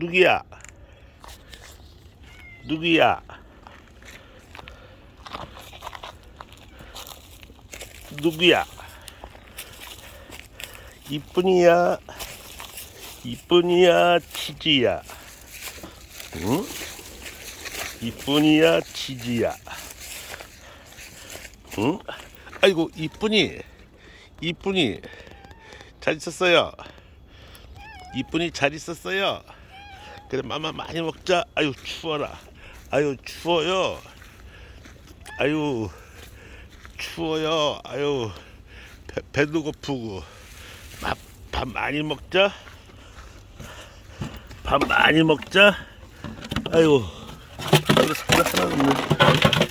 누구야? 누구야? 누구야? 이쁜이야? 이쁜이야? 치즈야? 응? 이쁜이야? 치즈야? 응? 아이고 이쁜이 이쁜이 잘 있었어요 이쁜이 잘 있었어요 그래 마마 많이 먹자. 아유 추워라. 아유 추워요. 아유 추워요. 아유 배, 배도 고프고. 밥, 밥 많이 먹자. 밥 많이 먹자. 아유 그래 하나 없네